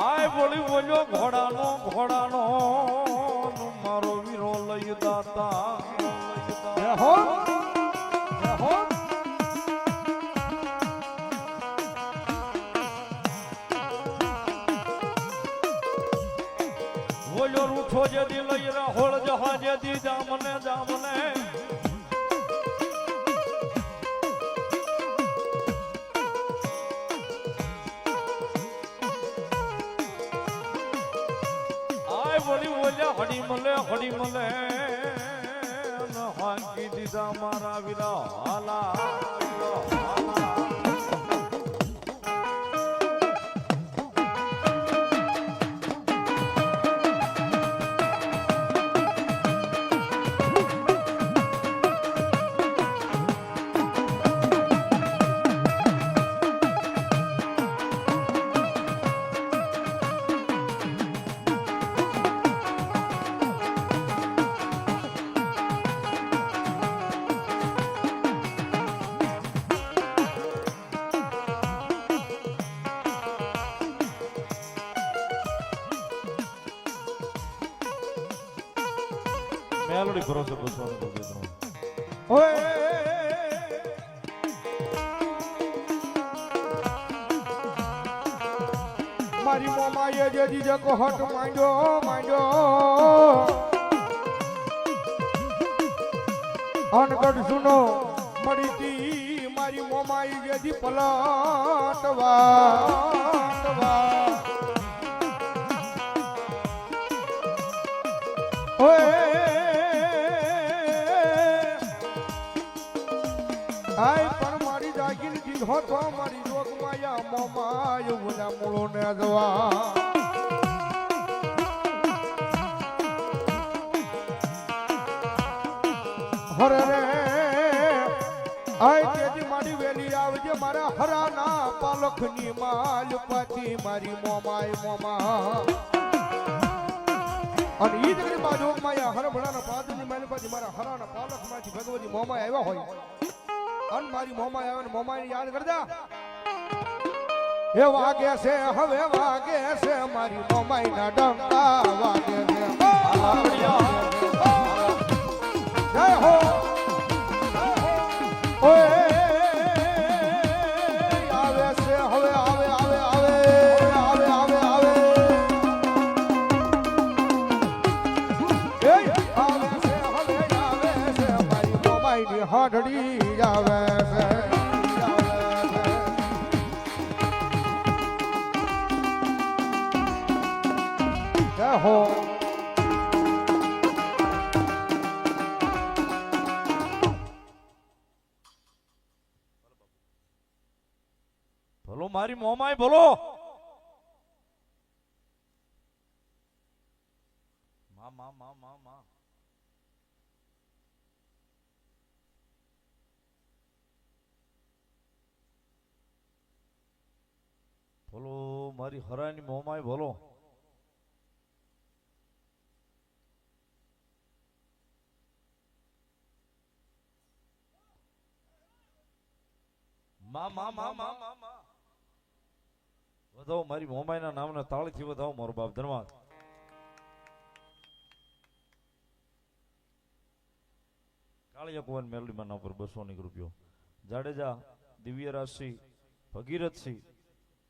આય બોલી બોલ્યો ઘોડાનો ઘોડાનો મારો વીરો લઈ દાતા. હો હો. બોલ્યો રૂઠો જેદી લઈ રાહોળ જહાજેદી જામને જામને. હડી મલે ન હાંકી દીધા મારા વીરા હાલા મેલડી ભરોસે છું તમને. ઓય મારી મોમાએ જે દીજે કોહટ માંડ્યો માંડ્યો અનગઢ સુનો મળી તી મારી મોમાઈ જેથી પલટવા. ઓય તો મારી રોગ માયા મોમાય ઉના મૂળો ને દવા હરે રે, આય તેજી મારી વેલી આવજે, મારા હરાના પાલખની માલ પાછી મારી મોમાય મોમા. અને ઈ દીકરી બાજુ માયા હરભડાના પાદની માલ પાછી મારા હરાના પાલખમાંથી ભગવતી મોમાય આવ્યા હોય. અન મારી મોમાય આવે ને મોમાય યાદ કરજા એ વાગે છે, હવે વાગે છે, મારી મોમાઈ ના ડંકા વાગે છે. જય હો. ઓય, આવે મા મા મા મા મા બોલો મારી હરાની મોમાય બોલો. મા મા મા મા. મા મા વધાવો મારી મોમાયના નામને તાળથી વધાવો મારો બાપ ધન્યવાદ કાળિયા કુવન મેલડીમાં ના ઉપર બસો ની રૂપિયો જાડેજા, દિવ્યરાજસિંહ, ભગીરથસિંહ,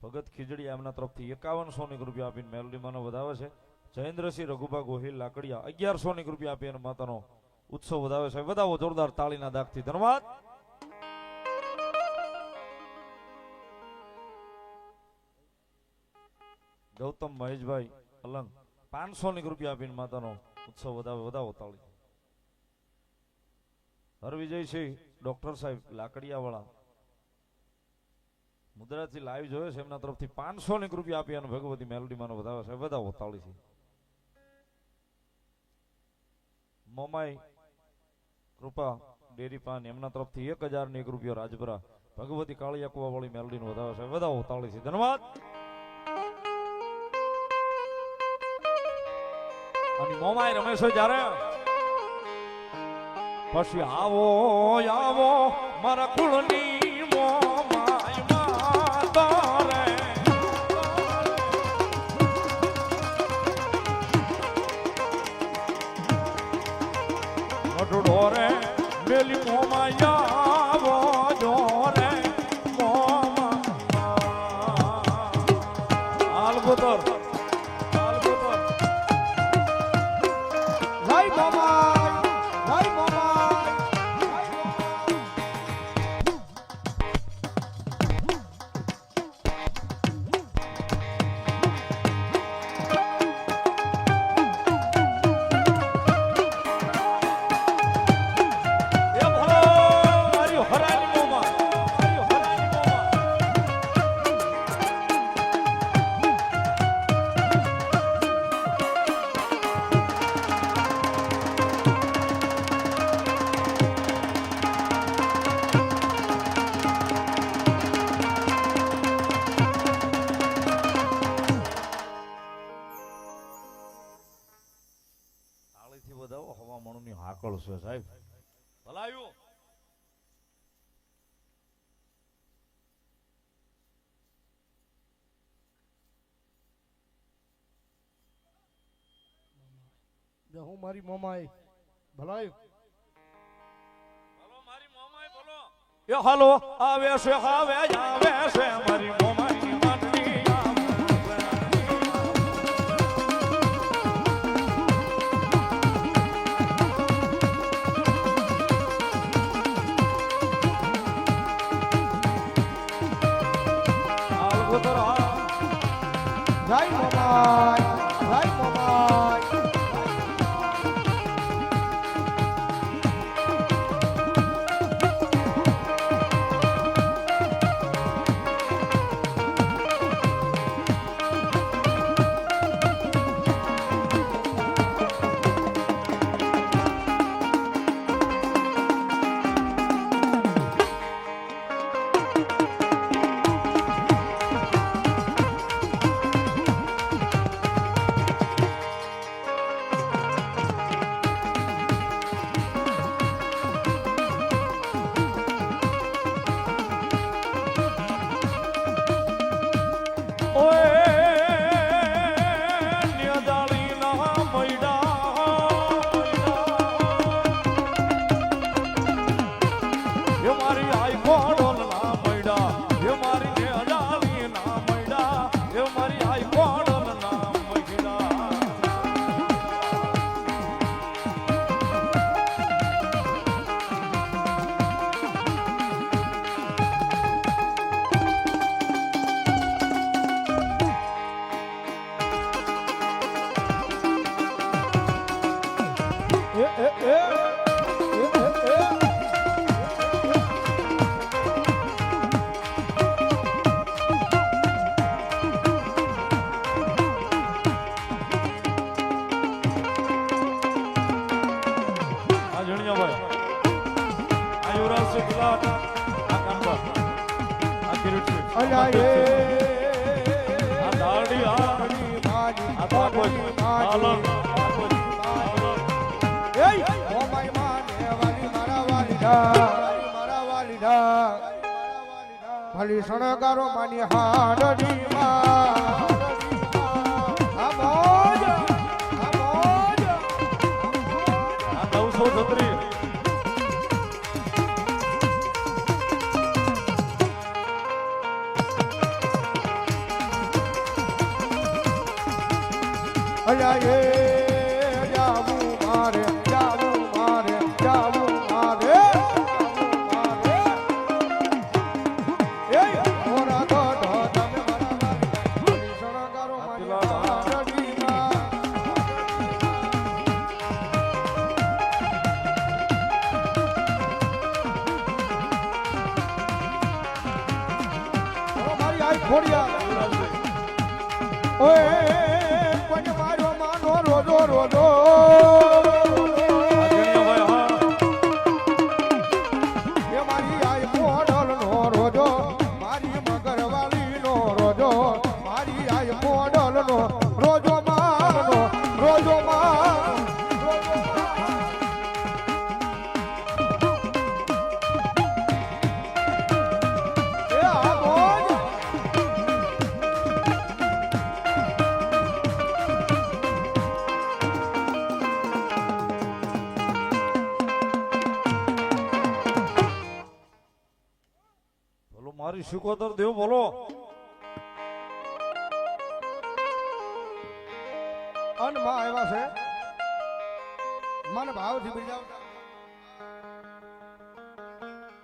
ભગત ખીજડી એમના તરફથી એકાવનસો ની રૂપિયા આપીને મેલડીમાં વધાવે છે. જયેન્દ્રસિંહ, રઘુભા ગોહિલ, લાકડિયા અગિયારસો ની રૂપિયા આપી અને માતાનો ઉત્સવ વધાવે છે. વધાવો જોરદાર તાળીના દાખથી ધન્યવાદ. ગૌતમ મહેશભાઈ અલંગ પાંચસો ની રૂપિયા આપીને માતાનો ઉત્સવ વધાવે. વધાવો તાળી. હરવિજયસિંહ ડોક્ટર સાહેબ, લાકડિયાવાળા. મુદ્રાથી લાઈવ જોયો છે, એમના તરફથી પાંચસો એક રૂપિયા આપી ભગવતી મેલોડીમાં વધાવે છે. વધાવો તાળીથી મોમાઈ, કૃપા, ડેરી પાન, એમના તરફથી એક હજાર ને એક રૂપિયો રાજપરા ભગવતી કાળિયા વાળી મેલોડીનો વધાવે છે. વધાવો તાળીથી ધન્યવાદ. અને મોમાય રમેશો જ્યારે પછી આવો આવો મારા કુળની મોકળ સાહેબ ભલાયું હું મારી મોમાઈ ભલાયું બોલો મારી આવે છે આવે આવે છે મારી મોમાઈ জয় বাবা। ભલી શણગારો માની હારડી માં નવસો છત્રીસ અલ્યા એ ડાય ખોડિયા ઓએ કોને મારો માનો રોજો રોજો મારી શુકોદર દેવ બોલો. અનમાં આવ્યા છે. મન ભાવ ભાવથી બિરજાવ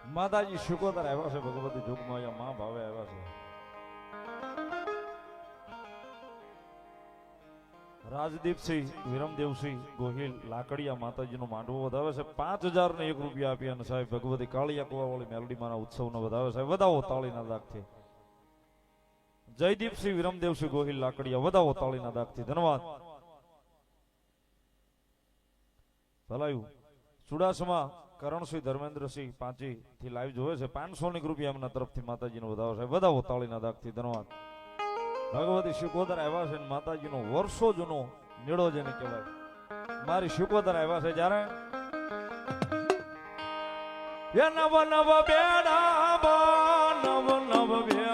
માતાજી શુકોદર આવ્યા છે ભગવતી જોગમાં માં ભાવે આવ્યા છે. રાજદીપસિંહ, વિરમદેવસિંહ, ગોહિલ, લાકડિયા, માતાજીનો માંડવો વધાવે છે. પાંચ હજાર ને એક રૂપિયા આપી અને સાહેબ ભગવતી કાળિયા કુવાવાળી મેલડીમાના ઉત્સવનો વધાવે છે. વધાવો તાળીના દાગથી. જયદીપસિંહ, વિરમદેવસિંહ, ગોહિલ, લાકડિયા, વધાવો તાળીના દાગથી. ધન્યવાદ. ભલાયું. ચુડાસમા, કરણસિંહ, ધર્મેન્દ્રસિંહ પાંચી થી લાઈવ જોવે છે. પાંચસો ની રૂપિયા એમના તરફથી માતાજીનો વધાવો છે. વધાવો તાળીના દાગથી. ધન્યવાદ. ભગવતી શુકોદર આવ્યા છે માતાજીનો વર્ષો જૂનો નીડો જેને કહેવાય. મારી શુકોદર આવ્યા છે જ્યારે? નવ નવ બેડા નવ નવ બેડામાં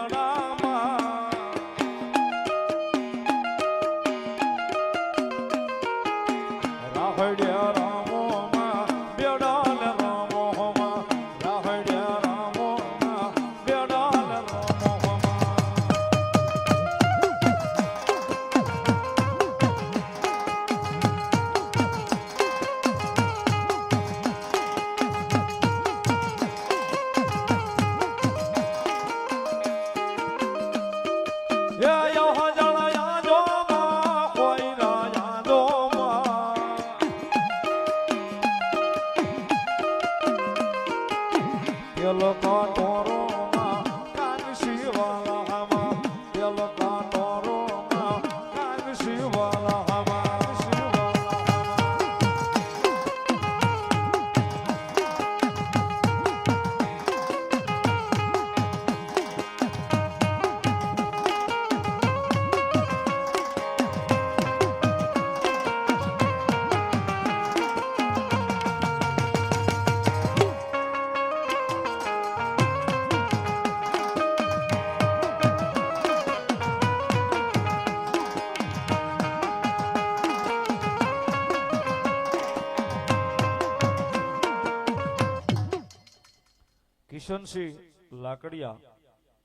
કિશનસિંહ લાકડિયા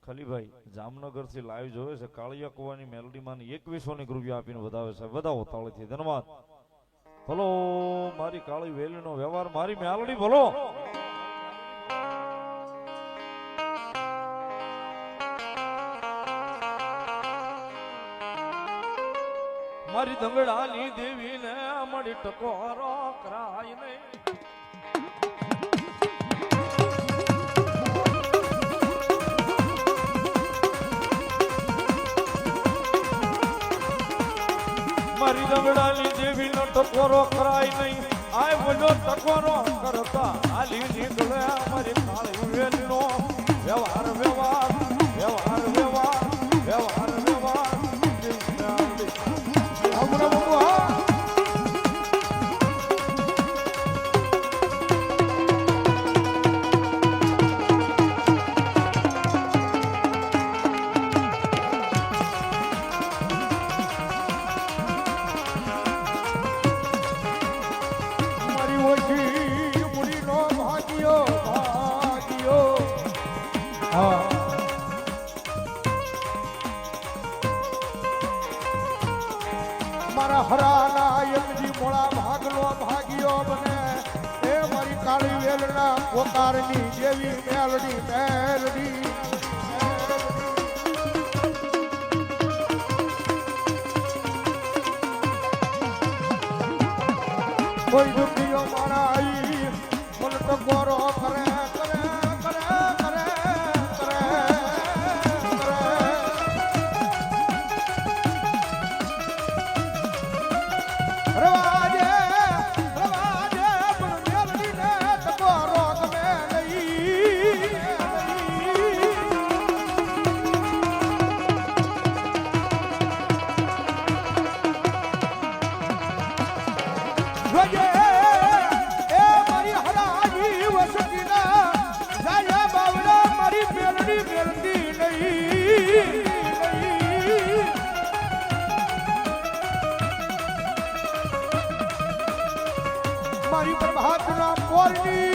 ખલીભાઈ જામનગરથી લાઈવ જોવે છે. કાળિયા કુવાની મેલડી માં એકવીસો ની રૂપિયા આપીને વધાવે છે. વધાવો તાળીથી. ધન્યવાદ. ભલો, મારી કાળી વેલી નો વ્યવહાર, મારી મેલડી, ભલો. મારી ધમડાની દેવીને મળી ટકોરો કરાય નહીં. મારી રગડાની જેવી નો ટકોરો કરાય નહીં. આ બોલો ટકોરો કરતા. હાલી નીકળે મારા યમજી મોળા ભાગલો ભાગ્યો બને. એ મારી કાળી વેલના પોકારની જેવી મેલડી મેલડી. કોઈ દુખીઓ મારા આઈ મન તો ગોરો કરે All me.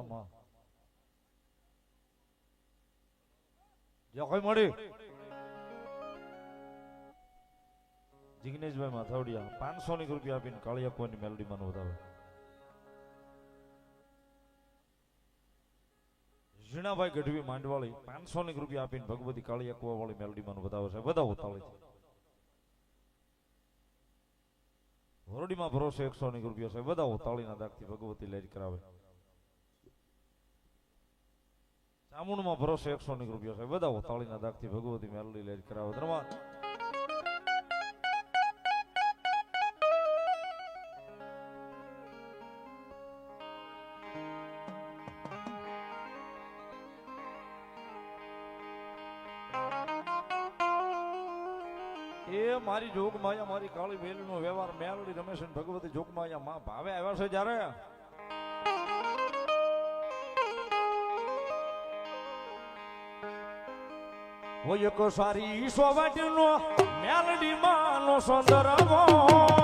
હા માં મળી જિગ્નેશભાઈ માથાવડિયા પાંચસો ની રૂપિયા આપીને કાળિયા કોઈની મેલડીમાં વધાવે. ઝીણાભાઈ ગઢવી માંડવાળી પાંચસો ની રૂપિયા આપીને ભગવતી કાળિયા કુવા વાળી મેલડીમાં વધાવે છે. બધા ઉતાવળી છે. વરડીમાં ભરોસે એકસો ની રૂપિયા છે. બધા ઉતાળીના દાગથી ભગવતી લેજ કરાવે. ચામુંડમાં ભરોસો એકસો ની રૂપિયા સાહેબ. બધા તાળીના દાખથી ભગવતી મેલડી લેજ કરાવે. ધર્મા એ મારી જોગમાં મારી કાળી વેલીનો વ્યવહાર મેલડી રમેશ ભગવતી જોગમાં માં ભાવે આવ્યા છે જ્યારે? હોય એક સારી સોવાટીનો મેલડી માનો સંદર્ભ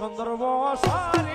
સંદર્ભો સારી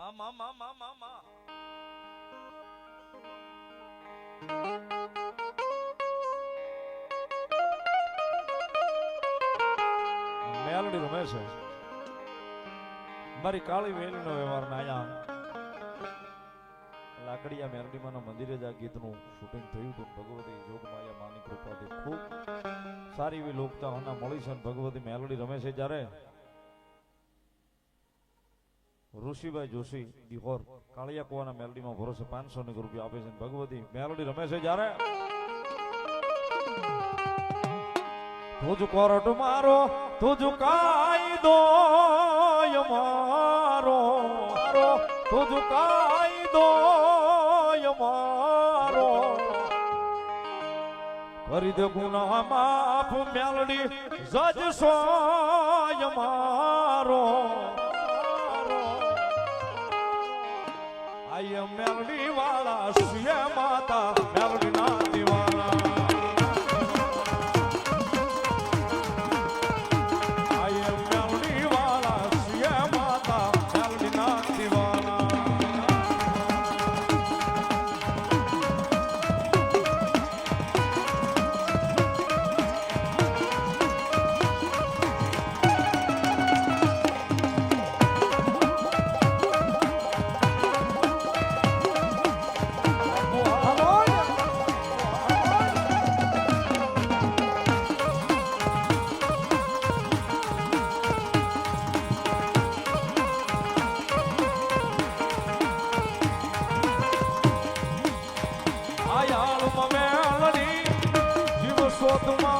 મા મા મા મેલડી રમે છે મારી કાળી વ્યવહાર ના અહીંયા લાકડીયા મેરડીમાના મંદિરે જ આ ગીતનું શૂટિંગ થયું હતું ભગવતી જોગમાયા માની કૃપાથી ખૂબ સારી એવી લોકતા હમણાં મળી છે ભગવતી મેલડી રમે છે જ્યારે ઋષિભાઈ જોશી દિહોર કાળિયા કુવાના મેલડીમાં ભરોસે પાંચસો ની રૂપિયા આપે છે ભગવતી. મેલડી રમે છે જ્યારે? તુજ કોરટ મારો, તુજ કાયદો મારો મારો, તુજ કાયદો મારો. કરી દે ગુના માફ, મેલડી જજ સોય મારો. આય મેરડી વાળા સુય માતા મેલડી જીવ